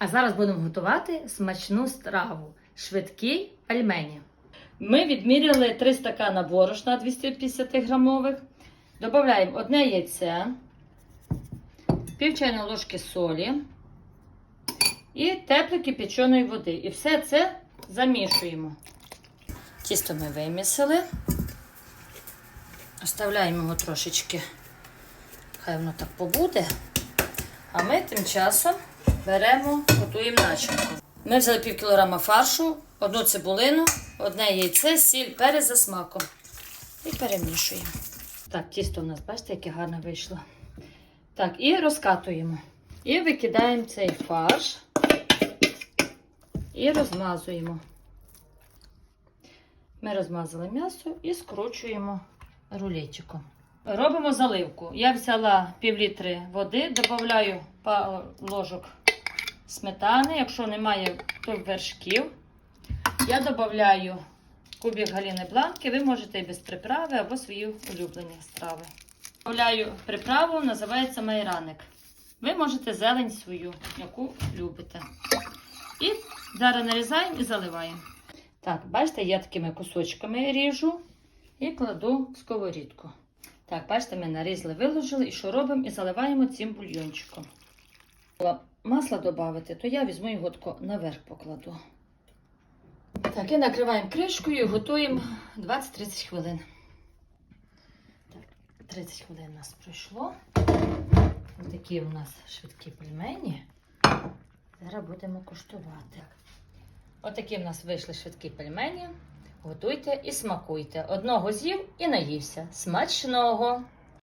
А зараз будемо готувати смачну страву швидкі пельмені. Ми відміряли 3 стакана борошна 250 грамових. Додаємо одне яйце, пів чайної ложки солі і теплої кипяченої води. І все це замішуємо. Тісто ми вимісили. Оставляємо його трошечки, хай воно так побуде. А ми тим часом беремо, готуємо начинку. Ми взяли пів кілограма фаршу, одну цибулину, одне яйце, сіль, перець за смаком. І перемішуємо. Так, тісто у нас, бачите, яке гарне вийшло. Так, і розкатуємо. І викидаємо цей фарш і розмазуємо. Ми розмазали м'ясо і скручуємо рулетиком. Робимо заливку. Я взяла пів літри води, додаю пару ложок сметани, якщо немає вершків. Я додаю кубик галіни бланки, ви можете і без приправи або свої улюблені страви. Додаю приправу, називається майраник. Ви можете зелень свою, яку любите. І зараз нарізаємо і заливаємо. Так, бачите, я такими кусочками ріжу і кладу в сковорідку. Так, бачите, ми нарізали, виложили і що робимо? І заливаємо цим бульйончиком. Масло додати, то я візьму його тако наверх покладу. Так, і накриваємо кришкою і готуємо 20-30 хвилин. Так, 30 хвилин у нас пройшло. Ось такі у нас швидкі пельмені. Зараз будемо куштувати. Отакі в нас вийшли швидкі пельмені. Готуйте і смакуйте. Одного з'їв і наївся. Смачного!